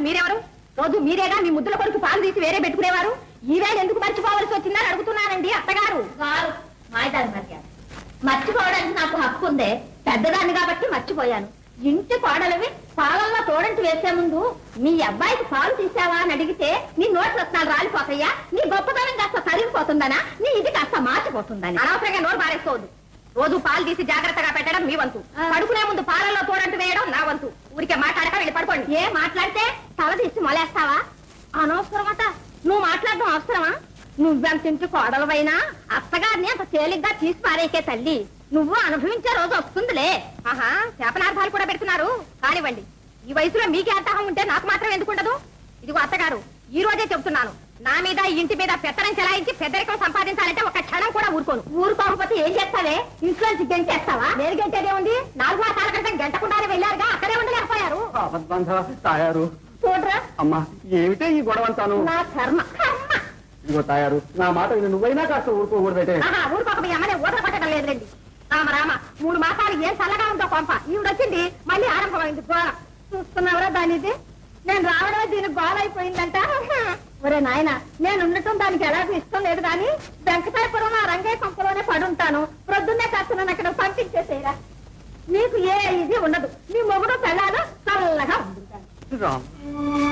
చెప్పడానికి మీరెవరు? రోజు మీరేగా మీ ముద్దుల కొడుకు పాలు తీసి వేరే పెట్టుకునేవారు? ఈవేళ ఎందుకు మర్చిపోవలసి వచ్చిందని అడుగుతున్నానండి అత్తగారు. మర్చిపోవడానికి నాకు హక్కు ఉందే. పెద్దదాన్ని కాబట్టి మర్చిపోయాను. ఇంటి కోడలవి పాలల్లో తోడంటి వేసే ముందు మీ అబ్బాయికి పాలు తీసావా అని అడిగితే నీ నోటి రత్నాలు రాలిపోతాయా? నీ గొప్పతనం కాస్త కరిగిపోతుందనా నీ ఇది కాస్త మార్చిపోతుందని. అనవసరంగా నోరు పారేసుకోవద్దు రోజు పాలు తీసి జాగ్రత్తగా పెట్టడం మీ వంతు. పడుకునే ముందు పాలల్లో తోడంటు వేయడం అనవసరమట. నువ్వు మాట్లాడడం అవసరమా? నువ్వెంత ఇంటి కోడలవైనా అత్తగారిని అంత తేలిగ్గా తీసి పారేకే తల్లి. నువ్వు అనుభవించే రోజు వస్తుందిలే. ఆహా శాపనార్థాలు కూడా పెడుతున్నారు. కానివ్వండి. ఈ వయసులో మీకే అర్థం ఉంటే నాకు మాత్రం ఎందుకు ఉండదు? ఇదిగో అత్తగారు ఈ రోజే చెప్తున్నాను. నా మీద ఈ ఇంటి మీద పెత్తనం చెలాయించి పెద్దరికం సంపాదించాలంటే ఒక క్షణం కూడా ఊరుకోను. ఊరుకోకపోతే ఏం చేస్తావే? ఇంట్లోంచి గెంటేస్తావా? నేను గంటేదే ఉంది నాలుగు మాసాల క్రితం గంటకుండానే వెళ్ళారుగా అక్కడే ఉండలేకపోయారు. తాయారు. చూడరా అమ్మా ఏమిటే ఈ గొడవ అంతాను నా కర్మ ఇదిగో తాయారు నా మాట విని నువ్వైనా కాస్త ఊరుకోకూడదైతే. ఊరుకోక మీ అమ్మనే ఊదర పట్టడం లేదులేండి. రామ రామ మూడు మాసాలు ఏం చల్లగా ఉందో కొంప ఈవిడ వచ్చింది మళ్ళీ ఆరంభమైంది గోళ చూస్తున్నావురా దానిది? నేను రావడమే దీనికి గోల అయిపోయిందంట ఒరే నాయన నేను ఉండటం దానికి ఎలాగో ఇష్టం లేదు కానీ వెంకటాయపురం ఆ రంగయ్య కొంపలోనే పడుంటాను. ప్రొద్దున్నే కాస్త నన్ను అక్కడ పంపించేసేయరా. నీకు ఏ ఇది ఉండదు. నీ